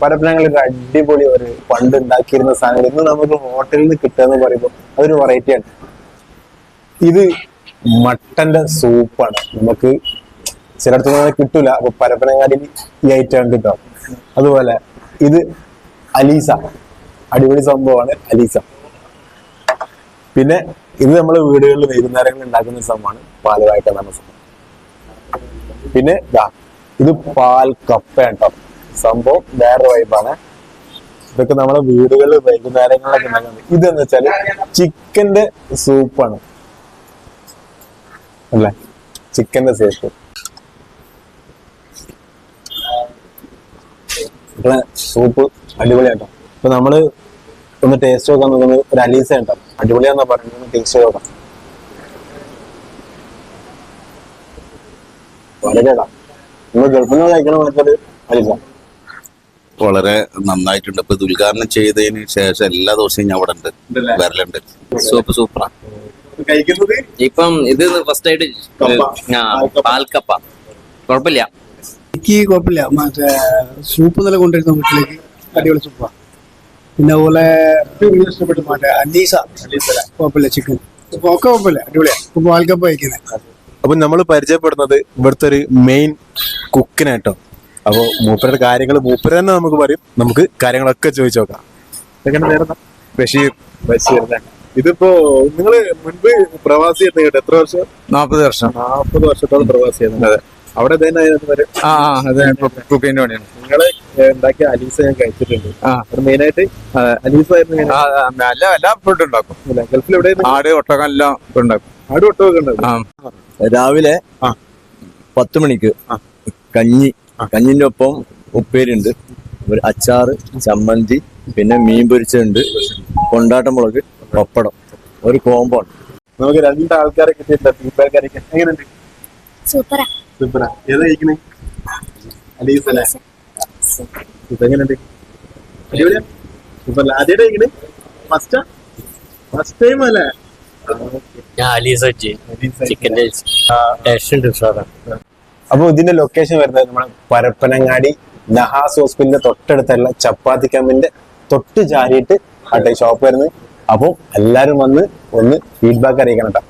പരപ്പനങ്ങളിൽ ഒരു അടിപൊളി ഒരു പണ്ട് ഉണ്ടാക്കിയിരുന്ന സാധനങ്ങൾ ഇന്ന് നമുക്ക് ഹോട്ടലിൽ നിന്ന് കിട്ടുക പറയുമ്പോൾ അതൊരു വെറൈറ്റിയാണ് ഇത് മട്ടന്റെ സൂപ്പാണ് നമുക്ക് ചിലടത്തു നിന്ന് കിട്ടൂല. അപ്പൊ പരപ്പനങ്ങാടിയിൽ ഈ ഐറ്റം കിട്ടും അതുപോലെ ഇത് അലീസ. അടിപൊളി സംഭവമാണ് അലീസ. പിന്നെ ഇത് നമ്മൾ വീടുകളിൽ വൈകുന്നേരങ്ങളിൽ ഉണ്ടാക്കുന്ന സംഭവമാണ് പാലുവായിട്ട് എന്ന സംഭവം. പിന്നെ ഇത് പാൽ കപ്പ കേട്ടോ സംഭവം വേറെ വൈബാണ്. ഇതൊക്കെ നമ്മളെ വീടുകളിൽ വൈകുന്നേരങ്ങളിലൊക്കെ ഉണ്ടാക്കുന്നത്. ഇതെന്ന് വെച്ചാൽ ചിക്കന്റെ സൂപ്പാണ്. അല്ലേ? ചിക്കന്റെ സൂപ്പ്. സൂപ്പ് അടിപൊളിയാട്ടോ. ഇപ്പൊ നമ്മൾ ഒന്ന് ടേസ്റ്റ് നോക്കാൻ നോക്കുന്നത് ഒരു അലീസ ഉണ്ടോ? അടിപൊളിയാന്നാ പറയുന്നത്. ടേസ്റ്റ് നോക്കാം. വളരെ നമ്മൾ ഗൾഫിൽ നിന്ന് കഴിക്കണ മറ്റൊരു അലീസ. വളരെ നന്നായിട്ടുണ്ട്. ഇപ്പൊ ഇത് ഉദ്ഘാടനം ചെയ്തതിന് ശേഷം എല്ലാ ദിവസവും ഞാൻ അവിടെ ഉണ്ട്. വരലുണ്ട്. സൂപ്പർ സൂപ്പറാ. കഴിക്കുന്നത്? ഇപ്പം ഇത് ഫസ്റ്റ് ആയിട്ട്. ആ, പാൽക്കപ്പ. കുഴപ്പമില്ല. എനിക്ക് കുഴപ്പമില്ല. മറ്റേ സൂപ്പ് നില കൊണ്ടുവരുന്ന വീട്ടിലേക്ക് അടിപൊളി സൂപ്പാ പിന്നെ അതുപോലെ ഇഷ്ടപ്പെട്ടു. മറ്റേ അനീസ. കുഴപ്പമില്ല ചിക്കൻ ഒക്കെ കുഴപ്പമില്ല. അടിപൊളിയാ. ഇപ്പൊ പാൽക്കപ്പ കഴിക്കുന്നത് അപ്പൊ നമ്മൾ പരിചയപ്പെടുന്നത് ഇവിടുത്തെ ഒരു മെയിൻ കുക്കിനായിട്ടോ അപ്പൊ മൂപ്പരുടെ കാര്യങ്ങൾ മൂപ്പര് തന്നെ നമുക്ക് പറയും. നമുക്ക് കാര്യങ്ങളൊക്കെ ചോദിച്ചു നോക്കാം. എങ്ങനെ നേരം ബഷീർ ബഷീർ ഇതിപ്പോ നിങ്ങൾ മുൻപ് പ്രവാസി കേട്ടോ എത്ര വർഷം? നാൽപ്പത് വർഷം. നാൽപ്പത് വർഷത്തോളം പ്രവാസിയായിരുന്നു അതെ. അവിടെ തന്നെ വരെ? ആ ആ അത്. കുക്കിന്റെ പണിയാണ്. നിങ്ങൾ ഉണ്ടാക്കിയ അലീസ ഞാൻ കഴിച്ചിട്ടുണ്ട്. ആ. മെയിൻ ആയിട്ട് അലീസ ആയിരുന്നു എല്ലാ ഫുഡ് ഉണ്ടാക്കും. ഗൾഫിൽ ആട് ഒട്ടകം എല്ലാം ഉണ്ടാക്കും. ആട് രാവിലെ ആ. പത്ത് മണിക്ക് കഞ്ഞി കഞ്ഞിന്റെ ഒപ്പം ഉപ്പേരിയുണ്ട്. ഒരു അച്ചാറ് ചമ്മന്തി പിന്നെ മീൻ പൊരിച്ചുണ്ട് കൊണ്ടാട്ടം മുളക് പപ്പടം. ഒരു കോമ്പോ ആണ് നമുക്ക് രണ്ട് ആൾക്കാരെ കിട്ടിയിട്ടുണ്ട്. ഫീഡ്ബാക്ക് അറിയിക്കാൻ എങ്ങനെയുണ്ട്? സൂപ്പറാ. സൂപ്പറാ. ഏതാ കഴിക്കണേ? അലീസ. അല്ലേ ഇപ്പൊ എങ്ങനെയുണ്ട്? അടിപൊളിയാ. സൂപ്പർ ആദ്യമായിട്ട് കഴിക്കണേ? ഫസ്റ്റാ ഫസ്റ്റ് ടൈം അല്ലേ? ഞാൻ അലീസ ചിക്കൻ ടേസ്റ്റ് ഉണ്ട് അപ്പൊ ഇതിന്റെ ലൊക്കേഷൻ വരുന്നത് നമ്മുടെ പരപ്പനങ്ങാടി നഹാസ് ഹോസ്പിറ്റലിന്റെ തൊട്ടടുത്തുള്ള ചപ്പാത്തി കമ്പിന്റെ തൊട്ട് ചാരിയിട്ട് ആട്ടെ ഷോപ്പ് വരുന്നത്. അപ്പോൾ എല്ലാരും വന്ന് ഒന്ന് ഫീഡ്ബാക്ക് അറിയിക്കണം കേട്ടോ